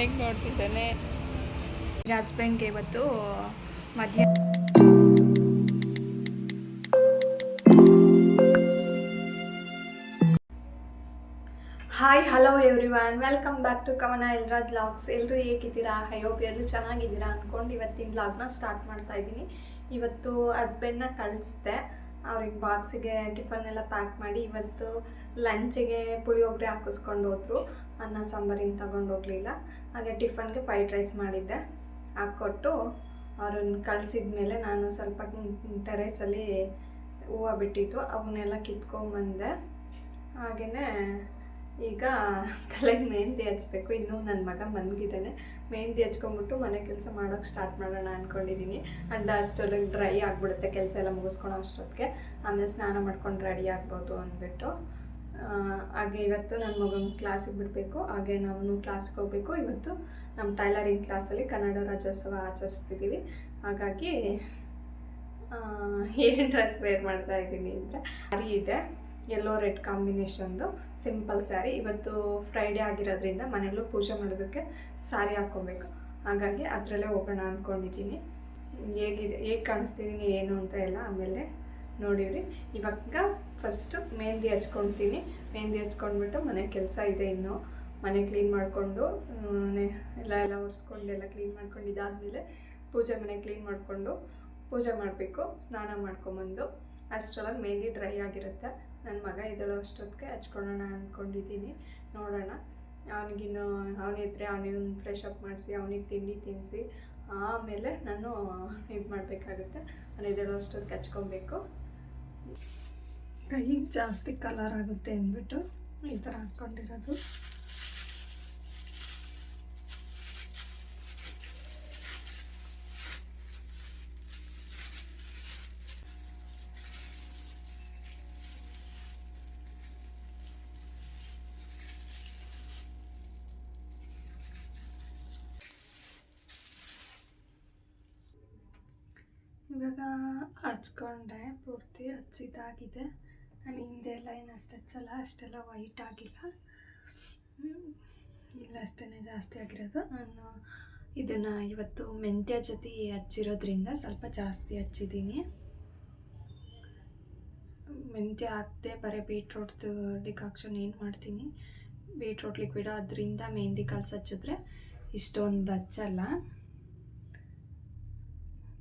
ಹೆಂಗೆ ನೋಡ್ತಿದ್ದಾನೆ? ಹಸ್ಬೆಂಡ್ಗೆ ಇವತ್ತು ಮಧ್ಯಾಹ್ನ hi hello everyone welcome back to Kavana ಎಲ್ರಾಜ್ logs ಎಲ್ಲರೂ ಹೇಗಿದ್ದೀರಾ? ಐ ಹೋಪ್ ಎಲ್ಲರೂ ಚೆನ್ನಾಗಿದ್ದೀರಾ ಅಂದ್ಕೊಂಡು ಇವತ್ತಿನ ಲಾಗ್ನ ಸ್ಟಾರ್ಟ್ ಮಾಡ್ತಾ ಇದ್ದೀನಿ. ಇವತ್ತು ಹಸ್ಬೆಂಡ್ನ ಕಳಿಸ್ದೆ. ಅವ್ರಿಗೆ ಬಾಕ್ಸಿಗೆ ಟಿಫನ್ ಎಲ್ಲ ಪ್ಯಾಕ್ ಮಾಡಿ ಇವತ್ತು ಲಂಚಿಗೆ ಪುಳಿಯೋಗರೆ ಹಾಕಿಸ್ಕೊಂಡು ಹೋದ್ರು. ಅನ್ನ, ಸಾಂಬಾರಿನ ತಗೊಂಡು ಹೋಗಲಿಲ್ಲ. ಹಾಗೆ ಟಿಫನ್ಗೆ ಫ್ರೈಡ್ ರೈಸ್ ಮಾಡಿದ್ದೆ. ಹಾಕ್ಕೊಟ್ಟು ಅವ್ರನ್ನ ಕಳಿಸಿದ ಮೇಲೆ ನಾನು ಸ್ವಲ್ಪ ಟೆರೇಸಲ್ಲಿ ಹೂವು ಬಿಟ್ಟಿತ್ತು, ಅವನ್ನೆಲ್ಲ ಕಿತ್ಕೊಂಬಂದೆ. ಹಾಗೆಯೇ ಈಗ ತಲೆಗೆ ಮೆಹಂದಿ ಹಚ್ಬೇಕು. ಇನ್ನೂ ನನ್ನ ಮಗ ಮನ್ಗಿದ್ದಾನೆ ಮೆಹಂದಿ ಹಚ್ಕೊಂಬಿಟ್ಟು ಮನೆ ಕೆಲಸ ಮಾಡೋಕ್ಕೆ ಸ್ಟಾರ್ಟ್ ಮಾಡೋಣ ಅಂದ್ಕೊಂಡಿದ್ದೀನಿ ಅಂಡ್ ಅಷ್ಟೊಳಗೆ ಡ್ರೈ ಆಗಿಬಿಡುತ್ತೆ, ಕೆಲಸ ಎಲ್ಲ ಮುಗಿಸ್ಕೊಳೋ ಅಷ್ಟೊತ್ತಿಗೆ. ಆಮೇಲೆ ಸ್ನಾನ ಮಾಡ್ಕೊಂಡು ರೆಡಿ ಆಗ್ಬೋದು ಅಂದ್ಬಿಟ್ಟು. ಹಾಗೆ ಇವತ್ತು ನನ್ನ ಮಗನ ಕ್ಲಾಸಿಗೆ ಬಿಡಬೇಕು. ಹಾಗೆ ನಾವು ಕ್ಲಾಸ್ಗೆ ಹೋಗಬೇಕು. ಇವತ್ತು ನಮ್ಮ ಟೈಲರಿಂಗ್ ಕ್ಲಾಸಲ್ಲಿ ಕನ್ನಡ ರಾಜ್ಯೋತ್ಸವ ಆಚರಿಸ್ತಿದ್ದೀವಿ ಹಾಗಾಗಿ ಏನು ಡ್ರೆಸ್ ವೇರ್ ಮಾಡ್ತಾ ಇದ್ದೀನಿ ಅಂದರೆ ಸ್ಯಾರಿ ಇದೆ. ಎಲ್ಲೋ ರೆಡ್ ಕಾಂಬಿನೇಷನ್ದು ಸಿಂಪಲ್ ಸ್ಯಾರಿ ಇವತ್ತು ಫ್ರೈಡೇ ಆಗಿರೋದ್ರಿಂದ ಮನೆಯಲ್ಲೂ ಪೂಜೆ ಮಾಡೋದಕ್ಕೆ ಸ್ಯಾರಿ ಹಾಕ್ಕೊಬೇಕು. ಹಾಗಾಗಿ ಅದರಲ್ಲೇ ಹೋಗೋಣ ಅಂದ್ಕೊಂಡಿದ್ದೀನಿ ಹೇಗಿದೆ? ಹೇಗೆ ಕಾಣಿಸ್ತಿದ್ದೀನಿ ಏನು ಅಂತ ಎಲ್ಲ ಆಮೇಲೆ ನೋಡಿವ್ರಿ ಇವಾಗ ಫಸ್ಟು ಮೆಹಂದಿ ಹಚ್ಕೊಳ್ತೀನಿ ಮೆಹಂದಿ ಹಚ್ಕೊಂಡ್ಬಿಟ್ಟು ಮನೆ ಕೆಲಸ ಇದೆ ಇನ್ನು. ಮನೆ ಕ್ಲೀನ್ ಮಾಡಿಕೊಂಡು ಎಲ್ಲ ಎಲ್ಲ ಒರೆಸ್ಕೊಂಡು, ಎಲ್ಲ ಕ್ಲೀನ್ ಮಾಡ್ಕೊಂಡು ಇದಾದಮೇಲೆ ಪೂಜೆ ಮನೆ ಕ್ಲೀನ್ ಮಾಡಿಕೊಂಡು ಪೂಜೆ ಮಾಡಬೇಕು. ಸ್ನಾನ ಮಾಡ್ಕೊಂಬಂದು. ಅಷ್ಟರೊಳಗೆ ಮೆಹಂದಿ ಡ್ರೈ ಆಗಿರುತ್ತೆ. ನನ್ನ ಮಗ ಇದಳು ಅಷ್ಟೊತ್ತಿಗೆ, ಹಚ್ಕೊಳ್ಳೋಣ ಅಂದ್ಕೊಂಡಿದ್ದೀನಿ ನೋಡೋಣ. ಅವನಿಗಿನ್ನು ಅವನಿದ್ರೆ ಅವನಿಗೆ ಫ್ರೆಶ್ ಅಪ್ ಮಾಡಿಸಿ, ಅವನಿಗೆ ತಿಂಡಿ ತಿನ್ನಿಸಿ ಆಮೇಲೆ ನಾನು ಇದು ಮಾಡಬೇಕಾಗುತ್ತೆ ಅವನು ಇದಳು ಅಷ್ಟೊತ್ತಿಗೆ ಹಚ್ಕೊಬೇಕು. ಕೈಗೆ ಜಾಸ್ತಿ ಕಲರ್ ಆಗುತ್ತೆ ಅಂದ್ಬಿಟ್ಟು ಈ ಥರ ಹಾಕ್ಕೊಂಡಿರೋದು ಇವಾಗ ಹಚ್ಕೊಂಡೆ, ಪೂರ್ತಿ ಹಚ್ಚಿದಾಗಿದೆ ನಾನು ಹಿಂದೆ ಎಲ್ಲ ಏನು ಅಷ್ಟು ಹಚ್ಚಲ್ಲ, ಅಷ್ಟೆಲ್ಲ ವೈಟ್ ಆಗಿಲ್ಲ. ಇಲ್ಲ ಅಷ್ಟೇ ಜಾಸ್ತಿ ಆಗಿರೋದು. ನಾನು ಇದನ್ನು ಇವತ್ತು ಮೆಂತ್ಯ ಜೊತೆ ಹಚ್ಚಿರೋದ್ರಿಂದ ಸ್ವಲ್ಪ ಜಾಸ್ತಿ ಹಚ್ಚಿದ್ದೀನಿ. ಮೆಂತ್ಯ ಹಾಕ್ದೆ ಬರೀ ಬೀಟ್ರೋಟ್ದು ಡಿಕಾಕ್ಷನ್ ಏನು ಮಾಡ್ತೀನಿ? ಬೀಟ್ರೋಟ್ ಲಿಕ್ವಿಡ್ ಅದರಿಂದ ಮೆಹಂದಿ ಕಲ್ಸಿ ಹಚ್ಚಿದ್ರೆ ಇಷ್ಟೊಂದು ಹಚ್ಚಲ್ಲ.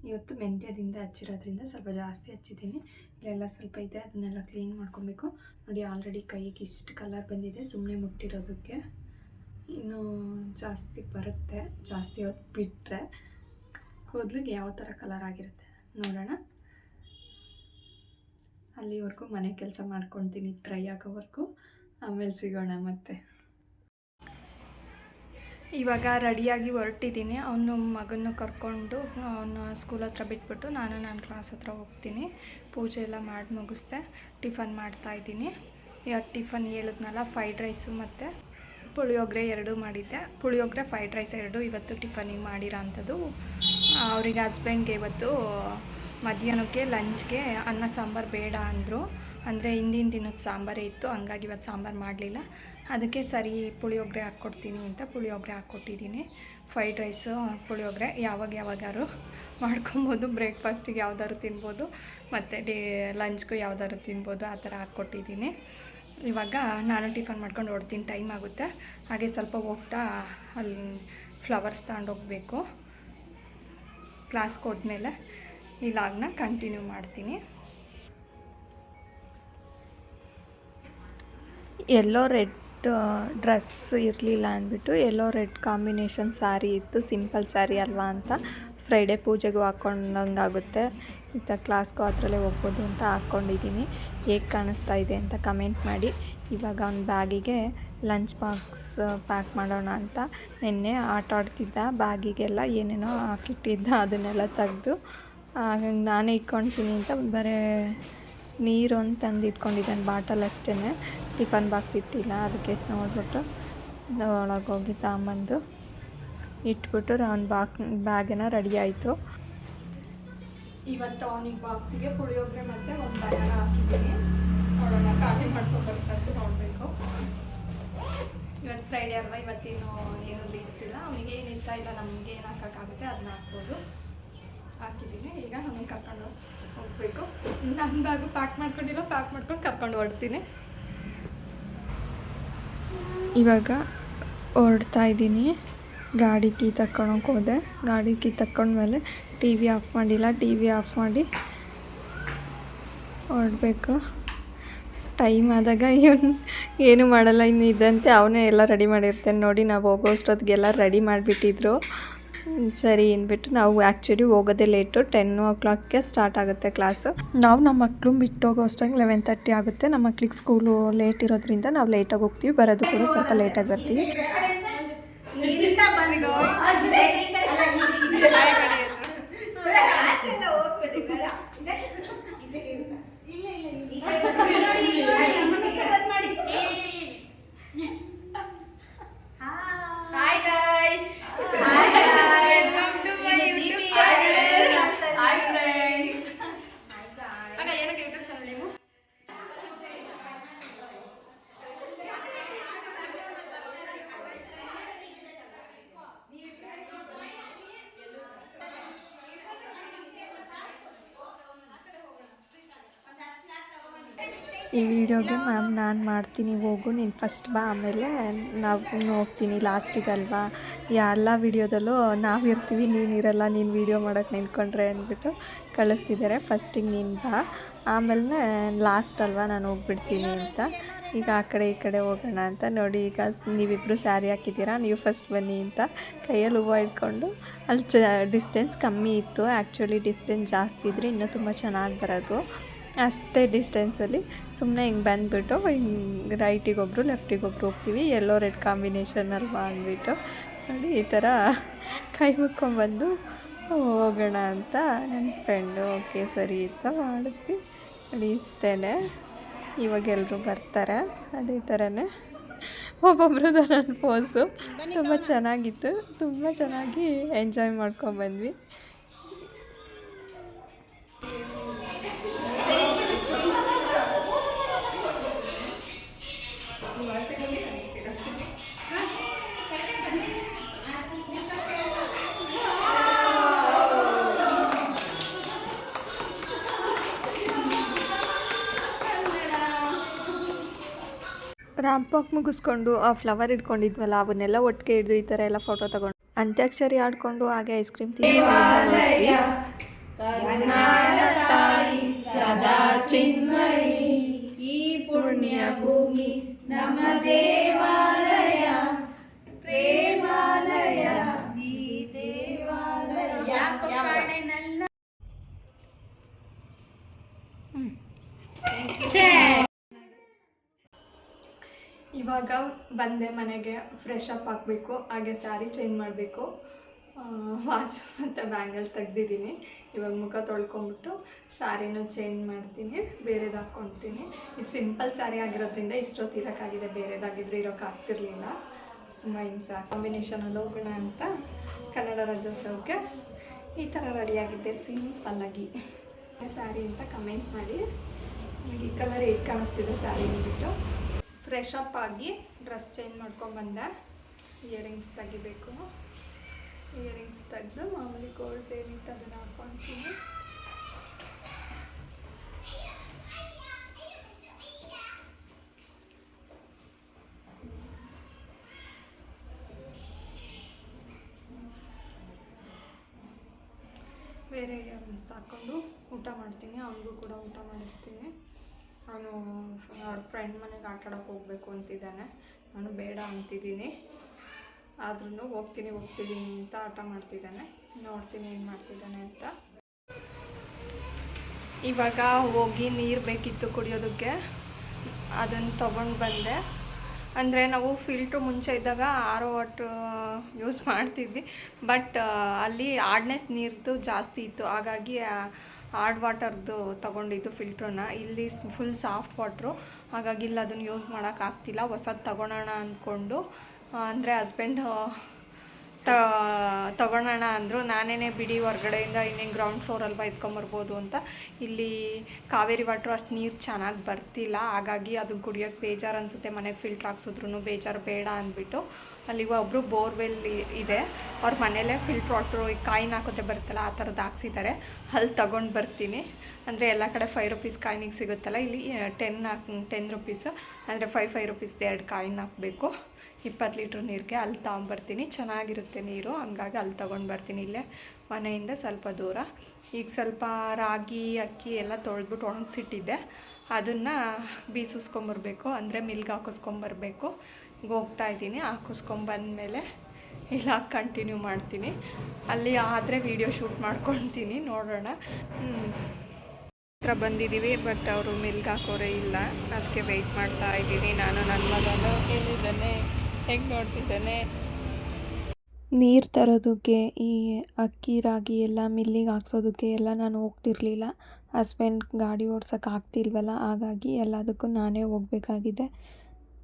ಇವತ್ತು ಮೆಂತ್ಯದಿಂದ ಹಚ್ಚಿರೋದ್ರಿಂದ ಸ್ವಲ್ಪ ಜಾಸ್ತಿ ಹಚ್ಚಿದ್ದೀನಿ. ಇಲ್ಲೆಲ್ಲ ಸ್ವಲ್ಪ ಇದೆ, ಅದನ್ನೆಲ್ಲ ಕ್ಲೀನ್ ಮಾಡ್ಕೊಬೇಕು. ನೋಡಿ ಆಲ್ರೆಡಿ ಕೈಗೆ ಇಷ್ಟು ಕಲರ್ ಬಂದಿದೆ ಸುಮ್ಮನೆ ಮುಟ್ಟಿರೋದಕ್ಕೆ. ಇನ್ನೂ ಜಾಸ್ತಿ ಬರುತ್ತೆ, ಜಾಸ್ತಿ ಹೊತ್ತು ಬಿಟ್ಟರೆ ಕೂದಲಿಗೆ ಯಾವ ಥರ ಕಲರ್ ಆಗಿರುತ್ತೆ ನೋಡೋಣ. ಅಲ್ಲಿವರೆಗೂ ಮನೆ ಕೆಲಸ ಮಾಡ್ಕೊತೀನಿ ಟ್ರೈ ಆಗೋವರೆಗೂ ಆಮೇಲೆ ಸಿಗೋಣ ಮತ್ತೆ. ಇವಾಗ ರೆಡಿಯಾಗಿ ಹೊರಟಿದ್ದೀನಿ. ಅವನು ಮಗನ್ನು ಕರ್ಕೊಂಡು, ಅವನು ಸ್ಕೂಲ್ ಹತ್ರ ಬಿಟ್ಬಿಟ್ಟು ನಾನು ನನ್ನ ಕ್ಲಾಸ್ ಹತ್ರ ಹೋಗ್ತೀನಿ. ಪೂಜೆ ಎಲ್ಲ ಮಾಡಿ ಮುಗಿಸ್ದೆ, ಟಿಫನ್ ಮಾಡ್ತಾ ಇದ್ದೀನಿ. ಇವತ್ತು ಟಿಫನ್ ಹೇಳಿದ್ನಲ್ಲ ಫ್ರೈಡ್ ರೈಸು ಮತ್ತು ಪುಳಿಯೋಗರೆ ಎರಡೂ ಮಾಡಿದ್ದೆ. ಪುಳಿಯೋಗರೆ ಫ್ರೈಡ್ ರೈಸ್ ಎರಡು ಇವತ್ತು ಟಿಫನಿಗೆ ಮಾಡಿರೋ ಅಂಥದ್ದು. ಅವ್ರಿಗೆ ಹಸ್ಬೆಂಡ್ಗೆ ಇವತ್ತು ಮಧ್ಯಾಹ್ನಕ್ಕೆ ಲಂಚ್ಗೆ ಅನ್ನ ಸಾಂಬಾರು ಬೇಡ ಅಂದರು. ಅಂದರೆ ಹಿಂದಿನ ದಿನದ ಸಾಂಬಾರೇ ಇತ್ತು, ಹಂಗಾಗಿ ಇವತ್ತು ಸಾಂಬಾರು ಮಾಡಲಿಲ್ಲ. ಅದಕ್ಕೆ ಸರಿ ಪುಳಿಯೋಗರೆ ಹಾಕ್ಕೊಡ್ತೀನಿ ಅಂತ ಪುಳಿಯೋಗರೆ ಹಾಕ್ಕೊಟ್ಟಿದ್ದೀನಿ. ಫ್ರೈಡ್ ರೈಸು ಪುಳಿಯೋಗರೆ ಯಾವಾಗ ಯಾವಾಗಾರು ಮಾಡ್ಕೊಬೋದು. ಬ್ರೇಕ್ಫಾಸ್ಟಿಗೆ ಯಾವ್ದಾದ್ರು ತಿನ್ಬೋದು. ಮತ್ತು ಡೇ ಲಂಚ್ಗೂ ಯಾವ್ದಾದ್ರು ತಿನ್ಬೋದು. ಆ ಥರ ಹಾಕ್ಕೊಟ್ಟಿದ್ದೀನಿ. ಇವಾಗ ನಾನು ಟಿಫನ್ ಮಾಡ್ಕೊಂಡು ಹೊಡ್ತೀನಿ ಟೈಮ್ ಆಗುತ್ತೆ. ಹಾಗೆ ಸ್ವಲ್ಪ ಹೋಗ್ತಾ ಅಲ್ಲಿ ಫ್ಲವರ್ಸ್ ತಗೊಂಡೋಗ್ಬೇಕು. ಕ್ಲಾಸ್ಗೆ ಹೋದ್ಮೇಲೆ ಈ ಲಾಗ್ನ ಕಂಟಿನ್ಯೂ ಮಾಡ್ತೀನಿ. ಎಲ್ಲೋ ರೆಡ್ ಡ್ರೆಸ್ ಇರಲಿಲ್ಲ ಅಂದ್ಬಿಟ್ಟು ಎಲ್ಲೋ ರೆಡ್ ಕಾಂಬಿನೇಷನ್ ಸ್ಯಾರಿ ಇತ್ತು, ಸಿಂಪಲ್ ಸ್ಯಾರಿ ಅಲ್ವಾ ಅಂತ. ಫ್ರೈಡೇ ಪೂಜೆಗೂ ಆಗುತ್ತೆ ಇತ್ತ ಕ್ಲಾಸ್ಗೂ ಅದರಲ್ಲೇ ಹೋಗ್ಬೋದು ಅಂತ ಹಾಕ್ಕೊಂಡಿದ್ದೀನಿ ಹೇಗೆ ಕಾಣಿಸ್ತಾ ಇದೆ ಅಂತ ಕಮೆಂಟ್ ಮಾಡಿ. ಇವಾಗ ಒಂದು ಬ್ಯಾಗಿಗೆ ಲಂಚ್ ಬಾಕ್ಸ್ ಪ್ಯಾಕ್ ಮಾಡೋಣ ಅಂತ ನಿನ್ನೆ ಆಟ ಆಡ್ತಿದ್ದ. ಬ್ಯಾಗಿಗೆಲ್ಲ ಏನೇನೋ ಹಾಕಿಟ್ಟಿದ್ದ, ಅದನ್ನೆಲ್ಲ ತೆಗೆದು. ನಾನೇ ಇಟ್ಕೊಳ್ತೀನಿ ಅಂತ ಬರೀ ನೀರು ಅಂತ ತಂದು ಇಟ್ಕೊಂಡಿದ್ದಾನೆ ಬಾಟಲ್ ಅಷ್ಟೇ ಟಿಫನ್ ಬಾಕ್ಸ್ ಇಟ್ಟಿಲ್ಲ, ಅದಕ್ಕೆ ನೋಡ್ಬಿಟ್ಟು ಒಳಗೆ ಹೋಗಿ ತಗೊಂಬಂದು ಇಟ್ಬಿಟ್ಟು ಅವ್ನ ಬಾಕ್ ಬ್ಯಾಗೇನ ರೆಡಿ ಆಯಿತು. ಇವತ್ತು ಅವನಿಗೆ ಬಾಕ್ಸಿಗೆ ಪುಳಿಯೋಗರೆ ಮತ್ತೆ ಒಂದು ಬನಾನ ಹಾಕಿದ್ದೀನಿ. ನೋಡೋಣ, ಖಾಲಿ ಮಾಡ್ಕೊಂಡು ಬರ್ತಾರೆ ನೋಡಬೇಕು. ಇವತ್ತು ಫ್ರೈಡೇ ಅಲ್ವಾ? ಇವತ್ತೇನು ಏನು ಲೀಸ್ಟ್ ಇಲ್ಲ. ಅವನಿಗೆ ಏನು ಇಷ್ಟ ಇಲ್ಲ, ನಮಗೆ ಏನು ಹಾಕೋಕ್ಕಾಗುತ್ತೆ, ಅದನ್ನ ಹಾಕ್ಬೋದು. ಹಾಕಿದ್ದೀನಿ. ಈಗ ಅವನಿಗೆ ಕರ್ಕೊಂಡು ಹೋಗಬೇಕು. ನನ್ನ ಬ್ಯಾಗು ಪ್ಯಾಕ್ ಮಾಡ್ಕೊಂಡಿಲ್ಲ ಪ್ಯಾಕ್ ಮಾಡ್ಕೊಂಡು ಕರ್ಕೊಂಡು ಹೊರಡ್ತೀನಿ. ಇವಾಗ ಹೊರಡ್ತಾ ಇದ್ದೀನಿ. ಗಾಡಿ ಕೀ ತಕ್ಕೊಳಕ್ಕೆ ಹೋದೆ. ಗಾಡಿ ಕೀ ತಕ್ಕೊಂಡ್ಮೇಲೆ ಟಿ ವಿ ಆಫ್ ಮಾಡಿಲ್ಲ. ಟಿ ವಿ ಆಫ್ ಮಾಡಿ ಹೊರಡ್ಬೇಕು. ಟೈಮ್ ಆದಾಗ ಇವನು ಏನು ಮಾಡಲ್ಲ. ಇನ್ನು ಇದಂತೆ ಅವನೇ ಎಲ್ಲ ರೆಡಿ ಮಾಡಿರ್ತೇನೆ. ನೋಡಿ, ನಾವು ಹೋಗೋಷ್ಟೊತ್ತಿಗೆಲ್ಲ ರೆಡಿ ಮಾಡಿಬಿಟ್ಟಿದ್ರು. ಸರಿ ಅಂದ್ಬಿಟ್ಟು ನಾವು ಆ್ಯಕ್ಚುಲಿ ಹೋಗೋದೇ ಲೇಟು ಟೆನ್ ಓ ಕ್ಲಾಕ್ಗೆ ಸ್ಟಾರ್ಟ್ ಆಗುತ್ತೆ ಕ್ಲಾಸು ನಾವು ನಮ್ಮ ಮಕ್ಕಳು ಬಿಟ್ಟು ಹೋಗೋ ಅಷ್ಟಂಗೆ ಲೆವೆನ್ ತರ್ಟಿ ಆಗುತ್ತೆ. ನಮ್ಮ ಮಕ್ಳಿಗೆ ಸ್ಕೂಲು ಲೇಟ್ ಇರೋದ್ರಿಂದ ನಾವು ಲೇಟಾಗಿ ಹೋಗ್ತೀವಿ. ಬರೋದು ಕೂಡ ಸ್ವಲ್ಪ ಲೇಟಾಗಿ ಬರ್ತೀವಿ. ಈ ವಿಡಿಯೋಗೆ ಮ್ಯಾಮ್ ನಾನು ಮಾಡ್ತೀನಿ, ಹೋಗು, ನೀನು ಫಸ್ಟ್ ಬಾ, ಆಮೇಲೆ ನಾವು ಹೋಗ್ತೀನಿ ಲಾಸ್ಟಿಗಲ್ವಾ ಎಲ್ಲ ವಿಡಿಯೋದಲ್ಲೂ ನಾವಿರ್ತೀವಿ ನೀನು ಇರಲ್ಲ, ನೀನು ವಿಡಿಯೋ ಮಾಡೋಕ್ಕೆ ನಿಂತ್ಕೊಂಡ್ರೆ ಅಂದ್ಬಿಟ್ಟು ಕಳಿಸ್ತಿದ್ದಾರೆ. ಫಸ್ಟಿಗೆ ನೀನು ಬಾ ಆಮೇಲೆ ಲಾಸ್ಟ್ ಅಲ್ವಾ ನಾನು ಹೋಗ್ಬಿಡ್ತೀನಿ ಅಂತ. ಈಗ ಆ ಕಡೆ ಈ ಕಡೆ ಹೋಗೋಣ ಅಂತ. ನೋಡಿ, ಈಗ ನೀವಿಬ್ಬರು ಸ್ಯಾರಿ ಹಾಕಿದ್ದೀರಾ, ನೀವು ಫಸ್ಟ್ ಬನ್ನಿ ಅಂತ. ಕೈಯಲ್ಲಿ ಹೂವು ಇಟ್ಕೊಂಡು ಅಲ್ಲಿ ಡಿಸ್ಟೆನ್ಸ್ ಕಮ್ಮಿ ಇತ್ತು. ಆ್ಯಕ್ಚುಲಿ ಡಿಸ್ಟೆನ್ಸ್ ಜಾಸ್ತಿ ಇದ್ದರೆ ಇನ್ನೂ ತುಂಬ ಚೆನ್ನಾಗಿ ಬರೋದು. ಅಷ್ಟೇ ಡಿಸ್ಟೆನ್ಸಲ್ಲಿ ಸುಮ್ಮನೆ ಹಿಂಗೆ ಬಂದುಬಿಟ್ಟು ಹಿಂಗೆ ರೈಟಿಗೆ ಒಬ್ಬರು ಲೆಫ್ಟಿಗೆ ಒಬ್ರು ಹೋಗ್ತೀವಿ. ಎಲ್ಲೋ ರೆಡ್ ಕಾಂಬಿನೇಷನ್ ಅಲ್ವಾ ಅಂದ್ಬಿಟ್ಟು. ನೋಡಿ ಈ ಥರ ಕೈ ಮುಕ್ಕೊಂಬಂದು ಹೋಗೋಣ ಅಂತ ನನ್ನ ಫ್ರೆಂಡು ಓಕೆ ಸರಿ ಅಂತ ಮಾಡಿದ್ವಿ. ನೋಡಿ ಇಷ್ಟೇ ಇವಾಗ ಎಲ್ಲರೂ ಬರ್ತಾರೆ. ಅದೇ ಥರನೇ ಒಬ್ಬೊಬ್ರದ್ದು ನನ್ನ ಪೋಸು ತುಂಬ ಚೆನ್ನಾಗಿತ್ತು. ತುಂಬ ಚೆನ್ನಾಗಿ ಎಂಜಾಯ್ ಮಾಡ್ಕೊಂಬಂದ್ವಿ ವಾಕ್ ಮುಗಿಸ್ಕೊಂಡು ಆ ಫ್ಲವರ್ ಇಟ್ಕೊಂಡಿದ್ವಲ್ಲ ಅವನ್ನೆಲ್ಲ ಒಟ್ಟಿಗೆ ಹಿಡಿದು ಈ ಥರ ಎಲ್ಲ ಫೋಟೋ ತಗೊಂಡು. ಅಂತ್ಯಾಕ್ಷರಿ ಆಡ್ಕೊಂಡು ಹಾಗೆ ಐಸ್ ಕ್ರೀಮ್. ಈ ಪುಣ್ಯ ಭೂಮಿ ನಮ್ಮ ದೇವಾಲಯ. ಪ್ರೇಮಾಲಯ ಈ ದೇವಾಲಯ. ಇವಾಗ ಬಂದೆ ಮನೆಗೆ ಫ್ರೆಶ್ ಅಪ್ ಹಾಕಬೇಕು ಹಾಗೆ ಸ್ಯಾರಿ ಚೇಂಜ್ ಮಾಡಬೇಕು. ವಾಚ್ ಮತ್ತು ಬ್ಯಾಂಗಲ್ ತೆಗ್ದಿದ್ದೀನಿ. ಇವಾಗ ಮುಖ ತೊಳ್ಕೊಂಬಿಟ್ಟು ಸ್ಯಾರಿನೂ ಚೇಂಜ್ ಮಾಡ್ತೀನಿ, ಬೇರೆದು ಹಾಕ್ಕೊಳ್ತೀನಿ ಇದು ಸಿಂಪಲ್ ಸ್ಯಾರಿ ಆಗಿರೋದ್ರಿಂದ ಇಷ್ಟೊತ್ತು ಇರೋಕ್ಕಾಗಿದೆ, ಬೇರೆದಾಗಿದ್ರೆ ಇರೋಕ್ಕಾಗ್ತಿರ್ಲಿಲ್ಲ ತುಂಬ ಹಿಂಸೆ. ಕಾಂಬಿನೇಷನಲ್ಲಿ ಹೋಗೋಣ ಅಂತ ಕನ್ನಡ ರಾಜ್ಯೋತ್ಸವಕ್ಕೆ ಈ ಥರ ರೆಡಿಯಾಗಿದ್ದೆ ಸಿಂಪಲ್ಲಾಗಿ ಸ್ಯಾರಿ ಅಂತ ಕಮೆಂಟ್ ಮಾಡಿ. ನನಗೆ ಈ ಕಲರ್ ಹೇಗೆ ಕಾಣಿಸ್ತಿದೆ ಸ್ಯಾರಿ ಅಂದ್ಬಿಟ್ಟು. ಫ್ರೆಶ್ ಅಪ್ ಆಗಿ ಡ್ರೆಸ್ ಚೇಂಜ್ ಮಾಡ್ಕೊಂಬಂದೆ ಇಯರಿಂಗ್ಸ್ ತೆಗಿಬೇಕು. ಇಯರಿಂಗ್ಸ್ ತೆಗೆದು ಮಾಮೂಲಿ ಗೋಲ್ಡ್ ಏನಿತ್ತು ಅದನ್ನು ಹಾಕ್ಕೊಳ್ತೀನಿ ಬೇರೆ ಹಾಕ್ಕೊಂಡು ಊಟ ಮಾಡ್ತೀನಿ. ಅವನಿಗೂ ಕೂಡ ಊಟ ಮಾಡಿಸ್ತೀನಿ. ಅವನು ಅವ್ರ ಫ್ರೆಂಡ್ ಮನೆಗೆ ಆಟ ಆಡೋಕೆ ಹೋಗ್ಬೇಕು ಅಂತಿದ್ದಾನೆ. ನಾನು ಬೇಡ ಅಂತಿದ್ದೀನಿ. ಆದ್ರೂ ಹೋಗ್ತೀನಿ ಹೋಗ್ತಿದ್ದೀನಿ ಅಂತ ಆಟ ಮಾಡ್ತಿದ್ದಾನೆ. ನೋಡ್ತೀನಿ ಏನು ಮಾಡ್ತಿದ್ದಾನೆ ಅಂತ. ಇವಾಗ ಹೋಗಿ ನೀರು ಬೇಕಿತ್ತು ಕುಡಿಯೋದಕ್ಕೆ. ಅದನ್ನು ತೊಗೊಂಡು ಬಂದೆ. ಅಂದರೆ ನಾವು ಫಿಲ್ಟ್ರು ಮುಂಚೆ ಇದ್ದಾಗ ಆರ್ ವಾಟ್ರ್ ಯೂಸ್ ಮಾಡ್ತಿದ್ವಿ. ಬಟ್ ಅಲ್ಲಿ ಆಡ್ನೆಸ್ ನೀರ್ದು ಜಾಸ್ತಿ ಇತ್ತು. ಹಾಗಾಗಿ ಹಾರ್ಡ್ ವಾಟರ್ದು ತೊಗೊಂಡಿದ್ದು ಫಿಲ್ಟ್ರನ್ನ ಇಲ್ಲಿ ಫುಲ್ ಸಾಫ್ಟ್ ವಾಟ್ರು ಹಾಗಾಗಿ ಇಲ್ಲಿ ಅದನ್ನು ಯೂಸ್ ಮಾಡೋಕ್ಕಾಗ್ತಿಲ್ಲ ಹೊಸದು ತೊಗೊಳೋಣ ಅಂದ್ಕೊಂಡು ಅಂದರೆ ಹಸ್ಬೆಂಡ್ ತ, ತಗೊಳೋಣ ಅಂದರು. ನಾನೇನೆ ಬಿಡಿ ಹೊರ್ಗಡೆಯಿಂದ ಇನ್ನೇನು ಗ್ರೌಂಡ್ ಫ್ಲೋರಲ್ಲಿ ಎತ್ಕೊಂಬರ್ಬೋದು ಅಂತ. ಇಲ್ಲಿ ಕಾವೇರಿ ವಾಟ್ರು ಅಷ್ಟು ನೀರು ಚೆನ್ನಾಗಿ ಬರ್ತಿಲ್ಲ. ಹಾಗಾಗಿ ಅದು ಕುಡಿಯೋಕ್ಕೆ ಬೇಜಾರು ಅನಿಸುತ್ತೆ. ಮನೆಗೆ ಫಿಲ್ಟ್ರ್ ಹಾಕ್ಸಿದ್ರು ಬೇಜಾರು ಬೇಡ ಅಂದ್ಬಿಟ್ಟು. ಅಲ್ಲಿ ಒಬ್ಬರು ಬೋರ್ವೆಲ್ ಇದೆ. ಅವ್ರ ಮನೇಲೇ ಫಿಲ್ಟ್ರ್ ವಾಟ್ರು ಈ ಕಾಯಿನ್ ಹಾಕಿದ್ರೆ ಬರುತ್ತಲ್ಲ, ಆ ಥರದ್ದು ಹಾಕ್ಸಿದ್ದಾರೆ ಅಲ್ಲಿ ತಗೊಂಡು ಬರ್ತೀನಿ. ಅಂದರೆ ಎಲ್ಲ ಕಡೆ ಫೈವ್ ರುಪೀಸ್ ಕಾಯಿನಿಗೆ ಸಿಗುತ್ತಲ್ಲ, ಇಲ್ಲಿ ಟೆನ್ ಹಾಕ್ ಟೆನ್ ರುಪೀಸ್ ಅಂದರೆ ಫೈವ್ ಫೈವ್ ರುಪೀಸ್ದು ಎರಡು ಕಾಯಿನ್ ಹಾಕಬೇಕು. ಇಪ್ಪತ್ತು ಲೀಟ್ರ್ ನೀರಿಗೆ ಅಲ್ಲಿ ತಗೊಂಬರ್ತೀನಿ ಚೆನ್ನಾಗಿರುತ್ತೆ ನೀರು, ಹಂಗಾಗಿ ಅಲ್ಲಿ ತೊಗೊಂಡು ಬರ್ತೀನಿ. ಇಲ್ಲೇ ಮನೆಯಿಂದ ಸ್ವಲ್ಪ ದೂರ. ಈಗ ಸ್ವಲ್ಪ ರಾಗಿ, ಅಕ್ಕಿ ಎಲ್ಲ ತೊಳೆದ್ಬಿಟ್ಟು ಒಣಗಿಸಿಟ್ಟಿದ್ದೆ. ಅದನ್ನು ಬೀಸಿಸ್ಕೊಂಬರ್ಬೇಕು. ಅಂದರೆ ಮಿಲ್ಗೆ ಹಾಕಿಸ್ಕೊಂಬರ್ಬೇಕು. ಹೋಗ್ತಾ ಇದ್ದೀನಿ ಹಾಕಿಸ್ಕೊಂಬಂದಮೇಲೆ ಇಲ್ಲ ಕಂಟಿನ್ಯೂ ಮಾಡ್ತೀನಿ. ಅಲ್ಲಿ ಆದರೆ ವೀಡಿಯೋ ಶೂಟ್ ಮಾಡ್ಕೊತೀನಿ, ನೋಡೋಣ. ಹತ್ರ ಬಂದಿದ್ದೀವಿ ಬಟ್ ಅವರು ಮಿಲ್ಕ್ ಹಾಕೋರೇ ಇಲ್ಲ. ಅದಕ್ಕೆ ವೆಯ್ಟ್ ಮಾಡ್ತಾ ಇದ್ದೀನಿ ನಾನು. ನನ್ನ ಮಗನು ಎಲ್ಲಿದ್ದಾನೆ ಹೆಂಗೆ ನೋಡ್ತಿದ್ದಾನೆ? ನೀರು ತರೋದಕ್ಕೆ, ಈ ಅಕ್ಕಿ, ರಾಗಿ ಎಲ್ಲ ಮಿಲ್ಲಿಗೆ ಹಾಕ್ಸೋದಕ್ಕೆ ಎಲ್ಲ ನಾನು ಹೋಗ್ತಿರ್ಲಿಲ್ಲ. ಹಸ್ಬೆಂಡ್ ಗಾಡಿ ಓಡ್ಸೋಕ್ಕೆ ಆಗ್ತಿಲ್ವಲ್ಲ, ಹಾಗಾಗಿ ಎಲ್ಲದಕ್ಕೂ ನಾನೇ ಹೋಗ್ಬೇಕಾಗಿದೆ.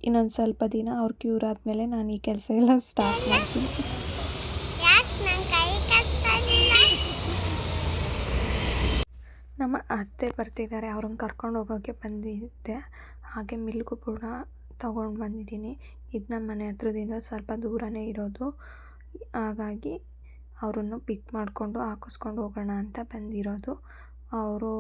ಇನ್ನೊಂದು ಸ್ವಲ್ಪ ದಿನ ಅವ್ರು ಕ್ಯೂರ್ ಆದಮೇಲೆ ನಾನು ಈ ಕೆಲಸ ಎಲ್ಲ ಸ್ಟಾರ್ಟ್ ಮಾಡ್ತೀನಿ. ನಮ್ಮ ಅತ್ತೆ ಬರ್ತಿದ್ದಾರೆ, ಅವ್ರನ್ನ ಕರ್ಕೊಂಡು ಹೋಗೋಕ್ಕೆ ಬಂದಿದ್ದೆ. ಹಾಗೆ ಮಿಲ್ಕು ಕೂಡ ತೊಗೊಂಡು ಬಂದಿದ್ದೀನಿ. ಇದು ನಮ್ಮ ಮನೆ ಹತ್ರದಿಂದ ಸ್ವಲ್ಪ ದೂರನೇ ಇರೋದು. ಹಾಗಾಗಿ ಅವರನ್ನು ಪಿಕ್ ಮಾಡಿಕೊಂಡು ಹಾಕಿಸ್ಕೊಂಡು ಹೋಗೋಣ ಅಂತ ಬಂದಿರೋದು. ಅವರು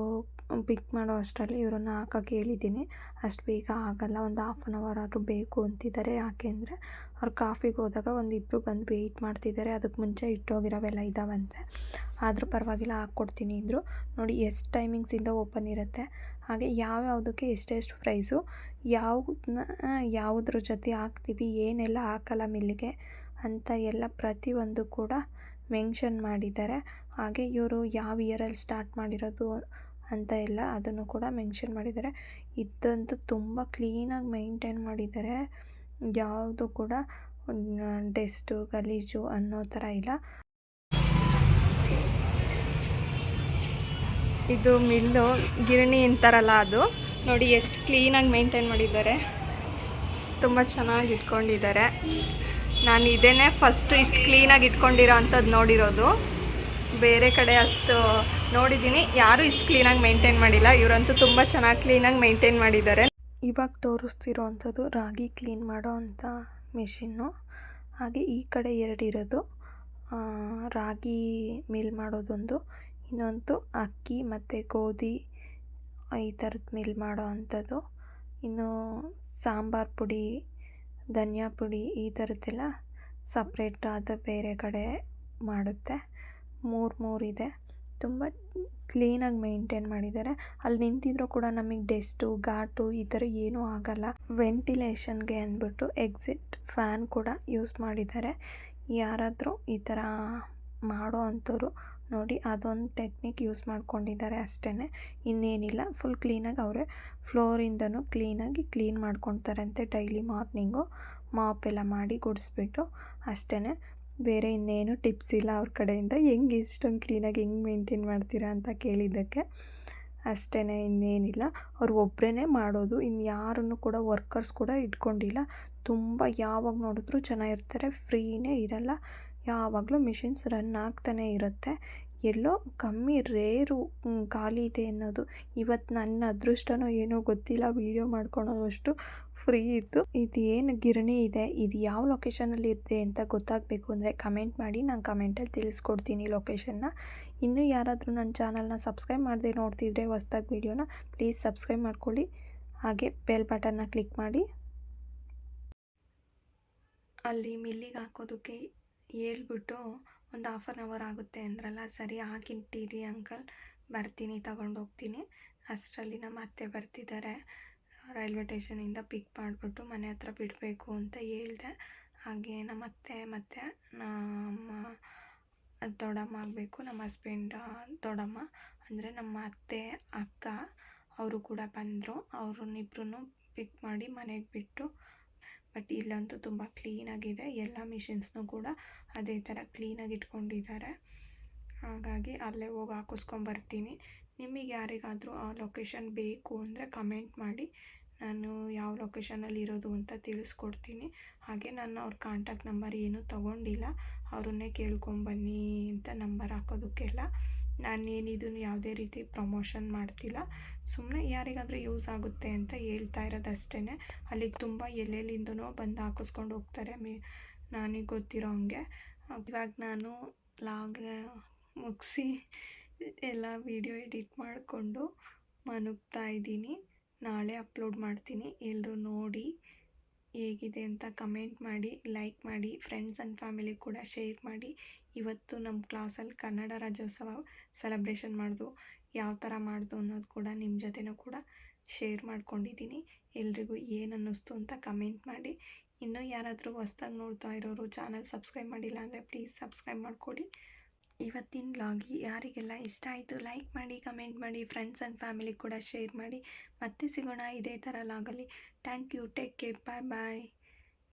ಪಿಕ್ ಮಾಡೋ ಅಷ್ಟರಲ್ಲಿ ಇವರನ್ನು ಹಾಕೋಕ್ಕೆ ಹೇಳಿದ್ದೀನಿ. ಅಷ್ಟು ಬೇಗ ಆಗಲ್ಲ, ಒಂದು ಹಾಫ್ ಆನ್ ಅವರ್ ಆದರೂ ಬೇಕು ಅಂತಿದ್ದಾರೆ. ಯಾಕೆ ಅಂದರೆ ಅವ್ರು ಕಾಫಿಗೆ ಹೋದಾಗ ಒಂದು ಇಬ್ಬರು ಬಂದು ವೆಯ್ಟ್ ಮಾಡ್ತಿದ್ದಾರೆ. ಅದಕ್ಕೆ ಮುಂಚೆ ಇಟ್ಟೋಗಿರೋವೆಲ್ಲ ಇದ್ದಾವಂತೆ ಆದರೂ ಪರವಾಗಿಲ್ಲ, ಹಾಕ್ಕೊಡ್ತೀನಿ ಅಂದರು. ನೋಡಿ, ಎಷ್ಟು ಟೈಮಿಂಗ್ಸಿಂದ ಓಪನ್ ಇರುತ್ತೆ. ಹಾಗೆ ಯಾವ್ಯಾವುದಕ್ಕೆ ಎಷ್ಟೆಷ್ಟು ಪ್ರೈಸು ಯಾವುದನ್ನ ಯಾವುದ್ರ ಜೊತೆ ಹಾಕ್ತೀವಿ, ಏನೆಲ್ಲ ಹಾಕಲ್ಲ ಮಿಲ್ಲಿಗೆ ಅಂತ ಎಲ್ಲ ಪ್ರತಿಯೊಂದು ಕೂಡ ಮೆನ್ಷನ್ ಮಾಡಿದ್ದಾರೆ. ಹಾಗೆ ಇವರು ಯಾವ ಇಯರಲ್ಲಿ ಸ್ಟಾರ್ಟ್ ಮಾಡಿರೋದು ಅಂತ ಎಲ್ಲ ಅದನ್ನು ಕೂಡ ಮೆನ್ಷನ್ ಮಾಡಿದ್ದಾರೆ. ಇದಂತೂ ತುಂಬ ಕ್ಲೀನಾಗಿ ಮೈಂಟೈನ್ ಮಾಡಿದ್ದಾರೆ. ಯಾವುದು ಕೂಡ ಡೆಸ್ಟು ಗಲೀಜು ಅನ್ನೋ ಥರ ಇಲ್ಲ. ಇದು ಮಿಲ್ಲು, ಗಿರಣಿ ಅಂತಾರಲ್ಲ ಅದು. ನೋಡಿ, ಎಷ್ಟು ಕ್ಲೀನಾಗಿ ಮೇಂಟೈನ್ ಮಾಡಿದ್ದಾರೆ. ತುಂಬ ಚೆನ್ನಾಗಿ ಇಟ್ಕೊಂಡಿದ್ದಾರೆ. ನಾನು ಇದೇನೆ ಫಸ್ಟು ಇಷ್ಟು ಕ್ಲೀನಾಗಿ ಇಟ್ಕೊಂಡಿರೋ ಅಂಥದ್ದು ನೋಡಿರೋದು. ಬೇರೆ ಕಡೆ ಅಷ್ಟು ನೋಡಿದ್ದೀನಿ. ಯಾರೂ ಇಷ್ಟು ಕ್ಲೀನಾಗಿ ಮೇಂಟೈನ್ ಮಾಡಿಲ್ಲ. ಇವರಂತೂ ತುಂಬ ಚೆನ್ನಾಗಿ ಕ್ಲೀನಾಗಿ ಮೇಂಟೈನ್ ಮಾಡಿದ್ದಾರೆ. ಇವಾಗ ತೋರಿಸ್ತಿರೋ ಅಂಥದ್ದು ರಾಗಿ ಕ್ಲೀನ್ ಮಾಡೋ ಅಂಥ ಮಿಷಿನ್ನು ಹಾಗೆ ಈ ಕಡೆ ಎರಡಿರೋದು ರಾಗಿ ಮಿಲ್ ಮಾಡೋದೊಂದು. ಇನ್ನೊಂದು ಅಕ್ಕಿ ಮತ್ತು ಗೋಧಿ ಈ ಥರದ್ದು ಮಿಲ್ ಮಾಡೋ ಅಂಥದ್ದು. ಇನ್ನು ಸಾಂಬಾರು ಪುಡಿ ಧನಿಯಾ ಪುಡಿ ಈ ಥರದ್ದೆಲ್ಲ ಸಪ್ರೇಟ್ ಆದ ಬೇರೆ ಕಡೆ ಮಾಡುತ್ತೆ. ಮೂರು ಮೂರು ಇದೆ. ತುಂಬ ಕ್ಲೀನಾಗಿ ಮೇಂಟೈನ್ ಮಾಡಿದ್ದಾರೆ. ಅಲ್ಲಿ ನಿಂತಿದ್ರು ಕೂಡ ನಮಗೆ ಡೆಸ್ಟು, ಘಾಟು ಈ ಥರ ಏನೂ ಆಗಲ್ಲ. ವೆಂಟಿಲೇಷನ್ಗೆ ಅಂದ್ಬಿಟ್ಟು ಎಕ್ಸಿಟ್ ಫ್ಯಾನ್ ಕೂಡ ಯೂಸ್ ಮಾಡಿದ್ದಾರೆ. ಯಾರಾದರೂ ಈ ಥರ ಮಾಡೋ ಅಂಥವ್ರು ನೋಡಿ, ಅದೊಂದು ಟೆಕ್ನಿಕ್ ಯೂಸ್ ಮಾಡ್ಕೊಂಡಿದ್ದಾರೆ ಅಷ್ಟೇ ಇನ್ನೇನಿಲ್ಲ ಫುಲ್ ಕ್ಲೀನಾಗಿ ಅವರೇ ಫ್ಲೋರಿಂದನೂ ಕ್ಲೀನಾಗಿ ಕ್ಲೀನ್ ಮಾಡ್ಕೊತಾರಂತೆ ಡೈಲಿ ಮಾರ್ನಿಂಗು ಮಾಪ್ ಎಲ್ಲ ಮಾಡಿ ಗುಡಿಸ್ಬಿಟ್ಟು ಅಷ್ಟೇ ಬೇರೆ ಇನ್ನೇನು ಟಿಪ್ಸ್ ಇಲ್ಲ ಅವ್ರ ಕಡೆಯಿಂದ. ಹೆಂಗೆ ಇಷ್ಟೊಂದು ಕ್ಲೀನಾಗಿ ಹೆಂಗೆ ಮೇಂಟೈನ್ ಮಾಡ್ತೀರಾ ಅಂತ ಕೇಳಿದ್ದಕ್ಕೆ ಅಷ್ಟೇ ಇನ್ನೇನಿಲ್ಲ. ಅವ್ರು ಒಬ್ಬರೇ ಮಾಡೋದು. ಇನ್ನು ಯಾರನ್ನು ಕೂಡ ವರ್ಕರ್ಸ್ ಕೂಡ ಇಟ್ಕೊಂಡಿಲ್ಲ. ತುಂಬ ಯಾವಾಗ ನೋಡಿದ್ರು ಚೆನ್ನಾಗಿರ್ತಾರೆ. ಫ್ರೀನೇ ಇರಲ್ಲ. ಯಾವಾಗಲೂ ಮಿಷಿನ್ಸ್ ರನ್ ಆಗ್ತಾನೆ ಇರುತ್ತೆ. ಎಲ್ಲೋ ಕಮ್ಮಿ ರೇರು ಖಾಲಿ ಇದೆ ಅನ್ನೋದು. ಇವತ್ತು ನನ್ನ ಅದೃಷ್ಟನೋ ಏನೋ ಗೊತ್ತಿಲ್ಲ, ವೀಡಿಯೋ ಮಾಡ್ಕೊಳೋವಷ್ಟು ಫ್ರೀ ಇತ್ತು. ಇದು ಏನು ಗಿರಣಿ ಇದೆ, ಇದು ಯಾವ ಲೊಕೇಶನಲ್ಲಿ ಇದೆ ಅಂತ ಗೊತ್ತಾಗಬೇಕು ಅಂದರೆ ಕಮೆಂಟ್ ಮಾಡಿ, ನಾನು ಕಮೆಂಟಲ್ಲಿ ತಿಳಿಸ್ಕೊಡ್ತೀನಿ ಲೊಕೇಶನ್ನ ಇನ್ನೂ ಯಾರಾದರೂ ನನ್ನ ಚಾನಲ್ನ ಸಬ್ಸ್ಕ್ರೈಬ್ ಮಾಡದೆ ನೋಡ್ತಿದ್ರೆ ಹೊಸ್ದಾಗಿ ವೀಡಿಯೋನ ಪ್ಲೀಸ್ ಸಬ್ಸ್ಕ್ರೈಬ್ ಮಾಡ್ಕೊಳ್ಳಿ. ಹಾಗೆ ಬೆಲ್ ಬಟನ್ನ ಕ್ಲಿಕ್ ಮಾಡಿ. ಅಲ್ಲಿ ಮಿಲ್ಲಿಗೆ ಹಾಕೋದಕ್ಕೆ ಹೇಳ್ಬಿಟ್ಟು ಒಂದು ಹಾಫ್ ಆನ್ ಅವರ್ ಆಗುತ್ತೆ ಅಂದ್ರಲ್ಲ, ಸರಿ ಹಾಕಿಟ್ಟಿರಿ ಅಂಕಲ್ ಬರ್ತೀನಿ ತಗೊಂಡು ಹೋಗ್ತೀನಿ ಅಷ್ಟರಲ್ಲಿ ನಮ್ಮ ಅತ್ತೆ ಬರ್ತಿದ್ದಾರೆ. ರೈಲ್ವೆ ಸ್ಟೇಷನಿಂದ ಪಿಕ್ ಮಾಡಿಬಿಟ್ಟು ಮನೆ ಹತ್ರ ಬಿಡಬೇಕು ಅಂತ ಹೇಳಿದೆ. ಹಾಗೆ ನಮ್ಮ ಅತ್ತೆ ಮತ್ತು ನಮ್ಮ ದೊಡ್ಡಮ್ಮ ಆಗಬೇಕು, ನಮ್ಮ ಹಸ್ಬೆಂಡ್ ದೊಡ್ಡಮ್ಮ. ಅಂದರೆ ನಮ್ಮ ಅತ್ತೆ, ಅಕ್ಕ, ಅವರು ಕೂಡ ಬಂದರು. ಅವ್ರನ್ನಿಬ್ರು ಪಿಕ್ ಮಾಡಿ ಮನೆಗೆ ಬಿಟ್ಟು ಬಟ್ ಇಲ್ಲಂತೂ ತುಂಬ ಕ್ಲೀನಾಗಿದೆ. ಎಲ್ಲ ಮಿಷಿನ್ಸ್ನೂ ಕೂಡ ಅದೇ ಥರ ಕ್ಲೀನಾಗಿ ಇಟ್ಕೊಂಡಿದ್ದಾರೆ ಹಾಗಾಗಿ ಅಲ್ಲೇ ಹೋಗಿ ಹಾಕಿಸ್ಕೊಂಬರ್ತೀನಿ. ನಿಮಗೆ ಯಾರಿಗಾದರೂ ಆ ಲೊಕೇಶನ್ ಬೇಕು ಅಂದರೆ ಕಮೆಂಟ್ ಮಾಡಿ. ನಾನು ಯಾವ ಲೊಕೇಶನಲ್ಲಿ ಇರೋದು ಅಂತ ತಿಳಿಸ್ಕೊಡ್ತೀನಿ. ಹಾಗೆ ನಾನು ಅವ್ರ ಕಾಂಟ್ಯಾಕ್ಟ್ ನಂಬರ್ ಏನೂ ತೊಗೊಂಡಿಲ್ಲ. ಅವ್ರನ್ನೇ ಕೇಳ್ಕೊಂಬನ್ನಿ ಅಂತ ನಂಬರ್ ಹಾಕೋದಕ್ಕೆಲ್ಲ ನಾನು ಇದನ್ನು ಯಾವುದೇ ರೀತಿ ಪ್ರಮೋಷನ್ ಮಾಡ್ತಿಲ್ಲ. ಸುಮ್ಮನೆ ಯಾರಿಗಾದರೂ ಯೂಸ್ ಆಗುತ್ತೆ ಅಂತ ಹೇಳ್ತಾ ಇರೋದಷ್ಟೇ ಅಲ್ಲಿಗೆ ತುಂಬ ಎಲ್ಲೆಲ್ಲಿಂದನೋ ಬಂದು ಹಾಕಿಸ್ಕೊಂಡು ಹೋಗ್ತಾರೆ. ಮೇ, ನನಗೆ ಗೊತ್ತಿರೋ ಹಂಗೆ. ಇವಾಗ ನಾನು ಲಾಗ್ ಮುಗಿಸಿ ಎಲ್ಲ ವೀಡಿಯೋ ಎಡಿಟ್ ಮಾಡಿಕೊಂಡು ಮನುಗ್ತಾ ಇದ್ದೀನಿ. ನಾಳೆ ಅಪ್ಲೋಡ್ ಮಾಡ್ತೀನಿ. ಎಲ್ಲರೂ ನೋಡಿ ಹೇಗಿದೆ ಅಂತ ಕಮೆಂಟ್ ಮಾಡಿ, ಲೈಕ್ ಮಾಡಿ, ಫ್ರೆಂಡ್ಸ್ ಆ್ಯಂಡ್ ಫ್ಯಾಮಿಲಿ ಕೂಡ ಶೇರ್ ಮಾಡಿ. ಇವತ್ತು ನಮ್ಮ ಕ್ಲಾಸಲ್ಲಿ ಕನ್ನಡ ರಾಜ್ಯೋತ್ಸವ ಸೆಲೆಬ್ರೇಷನ್ ಮಾಡಿದು, ಯಾವ ಥರ ಮಾಡಿದು ಅನ್ನೋದು ಕೂಡ ನಿಮ್ಮ ಜೊತೆನೂ ಕೂಡ ಶೇರ್ ಮಾಡ್ಕೊಂಡಿದ್ದೀನಿ. ಎಲ್ರಿಗೂ ಏನು ಅನ್ನಿಸ್ತು ಅಂತ ಕಮೆಂಟ್ ಮಾಡಿ. ಇನ್ನೂ ಯಾರಾದರೂ ಹೊಸ್ದಾಗಿ ನೋಡ್ತಾ ಇರೋರು, ಚಾನಲ್ ಸಬ್ಸ್ಕ್ರೈಬ್ ಮಾಡಿಲ್ಲ ಅಂದರೆ ಪ್ಲೀಸ್ ಸಬ್ಸ್ಕ್ರೈಬ್ ಮಾಡ್ಕೊಳ್ಳಿ ಇವತ್ತಿನ ಲಾಗಿ ಯಾರಿಗೆಲ್ಲ ಇಷ್ಟ ಆಯಿತು ಲೈಕ್ ಮಾಡಿ, ಕಮೆಂಟ್ ಮಾಡಿ ಫ್ರೆಂಡ್ಸ್ ಆ್ಯಂಡ್ ಫ್ಯಾಮಿಲಿ ಕೂಡ ಶೇರ್ ಮಾಡಿ. ಮತ್ತೆ ಸಿಗೋಣ ಇದೇ ಥರ ಲಾಗಲ್ಲಿ thank you take care bye bye